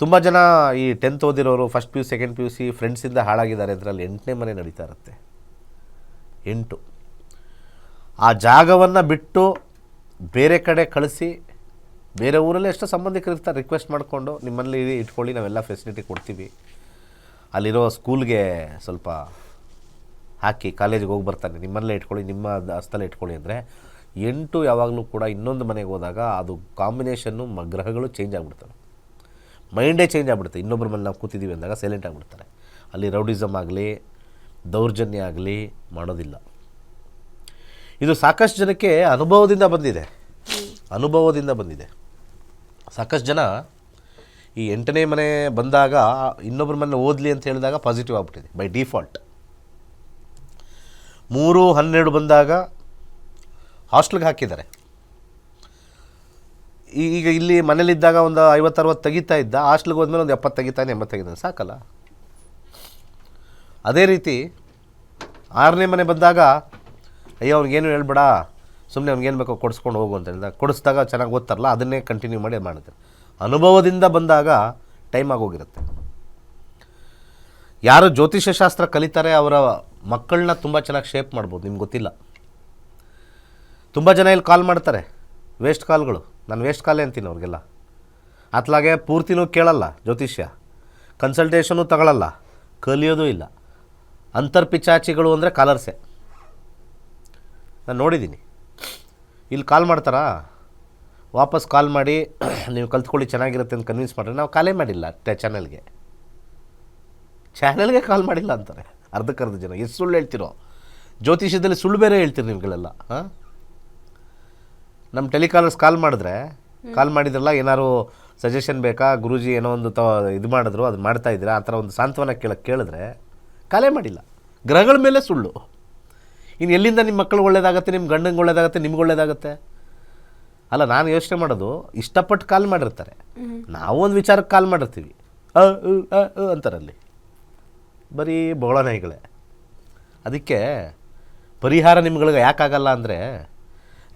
ತುಂಬ ಜನ ಈ tenth ಓದಿರೋರು first P U second P U C ಫ್ರೆಂಡ್ಸಿಂದ ಹಾಳಾಗಿದ್ದಾರೆ. ಅದರಲ್ಲಿ ಎಂಟನೇ ಮನೆ ನಡೀತಾ ಇರುತ್ತೆ. ಎಂಟು. ಆ ಜಾಗವನ್ನು ಬಿಟ್ಟು ಬೇರೆ ಕಡೆ ಕಳಿಸಿ, ಬೇರೆ ಊರಲ್ಲಿ ಎಷ್ಟೋ ಸಂಬಂಧಿಕರು ಇರ್ತಾರೆ. ರಿಕ್ವೆಸ್ಟ್ ಮಾಡಿಕೊಂಡು ನಿಮ್ಮಲ್ಲಿ ಇಟ್ಕೊಳ್ಳಿ, ನಾವೆಲ್ಲ ಫೆಸಿಲಿಟಿ ಕೊಡ್ತೀವಿ. ಅಲ್ಲಿರೋ ಸ್ಕೂಲ್ಗೆ ಸ್ವಲ್ಪ ಹಾಕಿ ಕಾಲೇಜಿಗೆ ಹೋಗಿ ಬರ್ತಾನೆ ನಿಮ್ಮಲ್ಲೇ ಇಟ್ಕೊಳ್ಳಿ, ನಿಮ್ಮ ಹಸ್ತಲ್ಲೇ ಇಟ್ಕೊಳ್ಳಿ ಅಂದರೆ ಎಂಟು ಯಾವಾಗಲೂ ಕೂಡ ಇನ್ನೊಂದು ಮನೆಗೆ ಹೋದಾಗ ಅದು ಕಾಂಬಿನೇಷನ್ನು ಮ, ಗ್ರಹಗಳು ಚೇಂಜ್ ಆಗಿಬಿಡ್ತವೆ. ಮೈಂಡೇ ಚೇಂಜ್ ಆಗಿಬಿಡುತ್ತೆ. ಇನ್ನೊಬ್ಬರ ಮೇಲೆ ನಾವು ಕೂತಿದ್ದೀವಿ ಅಂದಾಗ ಸೈಲೆಂಟ್ ಆಗಿಬಿಡ್ತಾರೆ. ಅಲ್ಲಿ ರೌಡಿಸಮ್ ಆಗಲಿ, ದೌರ್ಜನ್ಯ ಆಗಲಿ ಮಾಡೋದಿಲ್ಲ. ಇದು ಸಾಕಷ್ಟು ಜನಕ್ಕೆ ಅನುಭವದಿಂದ ಬಂದಿದೆ. ಅನುಭವದಿಂದ ಬಂದಿದೆ. ಸಾಕಷ್ಟು ಜನ ಈ ಎಂಟನೇ ಮನೆ ಬಂದಾಗ ಇನ್ನೊಬ್ಬರ ಮನೆ ಓದಲಿ ಅಂತ ಹೇಳಿದಾಗ ಪಾಸಿಟಿವ್ ಆಗ್ಬಿಟ್ಟಿದೆ ಬೈ ಡಿಫಾಲ್ಟ್ ಮೂರು ಹನ್ನೆರಡು ಬಂದಾಗ ಹಾಸ್ಟೆಲ್ಗೆ ಹಾಕಿದ್ದಾರೆ. ಈಗ ಇಲ್ಲಿ ಮನೇಲಿದ್ದಾಗ ಒಂದು ಐವತ್ತು ಅರವತ್ತು ತೆಗಿತಾ ಇದ್ದ, ಹಾಸ್ಟ್ಲಿಗೆ ಹೋದ್ಮೇಲೆ ಒಂದು ಎಪ್ಪತ್ತು ತೆಗಿತಾನೆ ಎಂಬತ್ತು ತೆಗಿತಾನೆ, ಸಾಕಲ್ಲ? ಅದೇ ರೀತಿ ಆರನೇ ಮನೆ ಬಂದಾಗ, ಅಯ್ಯೋ, ಅವ್ನಿಗೇನು ಹೇಳ್ಬೇಡ ಸುಮ್ಮನೆ ಅವ್ನಿಗೇನು ಬೇಕೋ ಕೊಡಿಸ್ಕೊಂಡು ಹೋಗು ಅಂತ ಹೇಳಿದಾಗ, ಕೊಡಿಸ್ದಾಗ ಚೆನ್ನಾಗಿ ಓದ್ತಾರಲ್ಲ, ಅದನ್ನೇ ಕಂಟಿನ್ಯೂ ಮಾಡಿ ಮಾಡ್ತಾರೆ ಅನುಭವದಿಂದ ಬಂದಾಗ ಟೈಮ್ ಆಗೋಗಿರುತ್ತೆ ಯಾರು ಜ್ಯೋತಿಷ್ಯ ಶಾಸ್ತ್ರ ಕಲಿತಾರೆ, ಅವರ ಮಕ್ಕಳನ್ನ ತುಂಬ ಚೆನ್ನಾಗಿ ಶೇಪ್ ಮಾಡ್ಬೋದು, ನಿಮ್ಗೆ ಗೊತ್ತಿಲ್ಲ. ತುಂಬ ಜನ ಇಲ್ಲಿ ಕಾಲ್ ಮಾಡ್ತಾರೆ ವೇಸ್ಟ್ ಕಾಲ್ಗಳು ನಾನು ವೇಸ್ಟ್ ಕಾಲೇ ಅಂತೀನಿ ಅವ್ರಿಗೆಲ್ಲ. ಅತ್ಲಾಗೆ ಪೂರ್ತಿನೂ ಕೇಳಲ್ಲ ಜ್ಯೋತಿಷ್ಯ. ಕನ್ಸಲ್ಟೇಷನು ತಗೊಳ್ಳಲ್ಲ ಕಲಿಯೋದೂ ಇಲ್ಲ. ಅಂತರ್ಪಿಚಾಚಿಗಳು ಅಂದರೆ ಕಾಲರ್ಸೆ. ನಾನು ನೋಡಿದ್ದೀನಿ ಇಲ್ಲಿ ಕಾಲ್ ಮಾಡ್ತಾರಾ? ವಾಪಸ್ ಕಾಲ್ ಮಾಡಿ ನೀವು ಕಲ್ತ್ಕೊಳ್ಳಿ ಚೆನ್ನಾಗಿರುತ್ತೆ ಅಂತ ಕನ್ವಿನ್ಸ್ ಮಾಡ್ರೆ. ನಾವು ಕಾಲೇ ಮಾಡಿಲ್ಲ ಚಾನಲ್ಗೆ ಚಾನಲ್ಗೆ ಕಾಲ್ ಮಾಡಿಲ್ಲ ಅಂತಾರೆ. ಅರ್ಧಕ್ಕರ್ಧ ಜನ. ಎಷ್ಟು ಸುಳ್ಳು ಹೇಳ್ತಿರೋ? ಜ್ಯೋತಿಷ್ಯದಲ್ಲಿ ಸುಳ್ಳು ಬೇರೆ ಹೇಳ್ತೀರಿ ನೀವುಗಳೆಲ್ಲ ಹಾಂ? ನಮ್ಮ ಟೆಲಿಕಾಲರ್ಸ್ ಕಾಲ್ ಮಾಡಿದ್ರೆ ಕಾಲ್ ಮಾಡಿದ್ರಲ್ಲ ಏನಾದ್ರು ಸಜೆಷನ್ ಬೇಕಾ? ಗುರೂಜಿ ಏನೋ ಒಂದು ತ ಇದು ಮಾಡಿದ್ರು ಅದು ಮಾಡ್ತಾ ಇದ್ದೀರಾ? ಆ ಥರ ಒಂದು ಸಾಂತ್ವನ ಕೇಳಕ್ಕೆ ಕೇಳಿದ್ರೆ ಕಾಲೇ ಮಾಡಿಲ್ಲ. ಗ್ರಹಗಳ ಮೇಲೆ ಸುಳ್ಳು. ಇನ್ನು ಎಲ್ಲಿಂದ ನಿಮ್ಮ ಮಕ್ಕಳು ಒಳ್ಳೇದಾಗತ್ತೆ? ನಿಮ್ಮ ಗಂಡಂಗೆ ಒಳ್ಳೇದಾಗತ್ತೆ? ನಿಮ್ಗೆ ಒಳ್ಳೇದಾಗತ್ತೆ? ಅಲ್ಲ ನಾನು ಯೋಚನೆ ಮಾಡೋದು ಇಷ್ಟಪಟ್ಟು ಕಾಲ್ ಮಾಡಿರ್ತಾರೆ. ನಾವು ಒಂದು ವಿಚಾರಕ್ಕೆ ಕಾಲ್ ಮಾಡಿರ್ತೀವಿ. ಅ ಅಂತಾರಲ್ಲಿ. ಬರೀ ಬೋಳ ನಾಯಿಗಳೇ ಅದಕ್ಕೆ ಪರಿಹಾರ ನಿಮ್ಗಳಿಗೆ ಯಾಕಾಗಲ್ಲ ಅಂದರೆ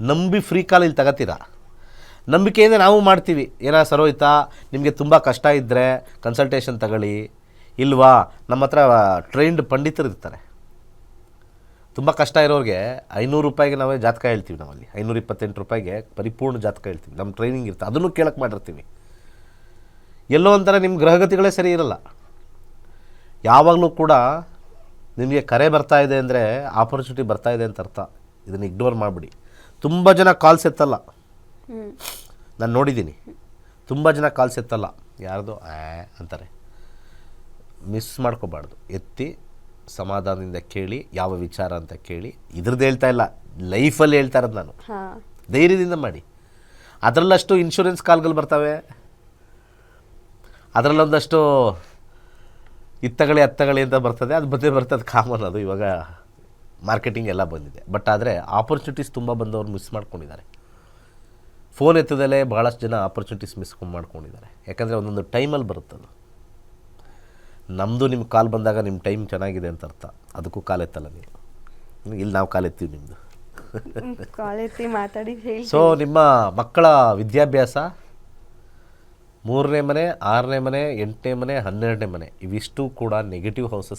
ನಂಬಿ ಫ್ರೀ ಕಾಲ್ ಇಲ್ಲಿ ತಗೋತೀರಾ? ನಂಬಿಕೆಯಿಂದ ನಾವು ಮಾಡ್ತೀವಿ. ಏನೋ ಸರೋಯ್ತಾ ನಿಮಗೆ ತುಂಬ ಕಷ್ಟ ಇದ್ದರೆ ಕನ್ಸಲ್ಟೇಷನ್ ತಗೊಳ್ಳಿ. ಇಲ್ವಾ, ನಮ್ಮ ಹತ್ರ ಟ್ರೈನ್ಡ್ ಪಂಡಿತರು ಇರ್ತಾರೆ. ತುಂಬ ಕಷ್ಟ ಇರೋರಿಗೆ ಐನೂರು ರೂಪಾಯಿಗೆ ನಾವೇ ಜಾತಕ ಹೇಳ್ತೀವಿ ನಾವಲ್ಲಿ. ಐನೂರ ಇಪ್ಪತ್ತೆಂಟು ರೂಪಾಯಿಗೆ ಪರಿಪೂರ್ಣ ಜಾತಕ ಹೇಳ್ತೀವಿ. ನಮ್ಮ ಟ್ರೈನಿಂಗ್ ಇರುತ್ತೆ. ಅದನ್ನು ಕೇಳಕ್ಕೆ ಮಾಡಿರ್ತೀವಿ. ಎಲ್ಲೋ ಒಂಥರ ನಿಮ್ಮ ಗ್ರಹಗತಿಗಳೇ ಸರಿ ಇರಲ್ಲ. ಯಾವಾಗಲೂ ಕೂಡ ನಿಮಗೆ ಕರೆ ಬರ್ತಾ ಇದೆ ಅಂದರೆ ಆಪರ್ಚುನಿಟಿ ಬರ್ತಾ ಇದೆ ಅಂತ ಅರ್ಥ. ಇದನ್ನು ಇಗ್ನೋರ್ ಮಾಡಿಬಿಡಿ. ತುಂಬ ಜನ ಕಾಲ್ಸ್ ಎತ್ತಲ್ಲ ನಾನು ನೋಡಿದ್ದೀನಿ ತುಂಬ ಜನ ಕಾಲ್ಸ್ ಎತ್ತಲ್ಲ ಯಾರ್ದು? ಆ ಅಂತಾರೆ. ಮಿಸ್ ಮಾಡ್ಕೋಬಾರ್ದು. ಎತ್ತಿ ಸಮಾಧಾನದಿಂದ ಕೇಳಿ ಯಾವ ವಿಚಾರ ಅಂತ ಕೇಳಿ. ಇದ್ರದ್ದು ಹೇಳ್ತಾ ಇಲ್ಲ. ಲೈಫಲ್ಲಿ ಹೇಳ್ತಾ ಇರೋದು ನಾನು. ಧೈರ್ಯದಿಂದ ಮಾಡಿ. ಅದರಲ್ಲಷ್ಟು ಇನ್ಶೂರೆನ್ಸ್ ಕಾಲ್ಗಳು ಬರ್ತವೆ. ಅದರಲ್ಲೊಂದಷ್ಟು ಇತ್ತಗಳಿ ಅತ್ತಗಳಿ ಅಂತ ಬರ್ತದೆ. ಅದು ಬದಲೇ ಬರ್ತದೆ. ಕಾಮನ್ ಅದು ಇವಾಗ. ಮಾರ್ಕೆಟಿಂಗ್ ಎಲ್ಲ ಬಂದಿದೆ. ಬಟ್ ಆದರೆ ಆಪರ್ಚುನಿಟೀಸ್ ತುಂಬ ಬಂದವರು ಮಿಸ್ ಮಾಡ್ಕೊಂಡಿದ್ದಾರೆ. ಫೋನ್ ಎತ್ತದಲ್ಲೇ ಭಾಳಷ್ಟು ಜನ ಆಪರ್ಚುನಿಟೀಸ್ ಮಿಸ್ ಮಾಡ್ಕೊಂಡಿದ್ದಾರೆ. ಯಾಕಂದರೆ ಒಂದೊಂದು ಟೈಮಲ್ಲಿ ಬರುತ್ತದು ನಮ್ಮದು ನಿಮ್ಮ ಕಾಲ್ ಬಂದಾಗ ನಿಮ್ಮ ಟೈಮ್ ಚೆನ್ನಾಗಿದೆ ಅಂತ ಅರ್ಥ. ಅದಕ್ಕೂ ಕಾಲ್ ಎತ್ತಲ್ಲ ನೀವು. ಇಲ್ಲಿ ನಾವು ಕಾಲ್ ಎತ್ತೀವಿ ನಿಮ್ಮದು ಕಾಲ್ ಎತ್ತಿ ಮಾತಾಡಿ ಸೊ ನಿಮ್ಮ ಮಕ್ಕಳ ವಿದ್ಯಾಭ್ಯಾಸ ಮೂರನೇ ಮನೆ ಆರನೇ ಮನೆ ಎಂಟನೇ ಮನೆ ಹನ್ನೆರಡನೇ ಮನೆ ಇವಿಷ್ಟು ಕೂಡ ನೆಗೆಟಿವ್ ಹೌಸಸ್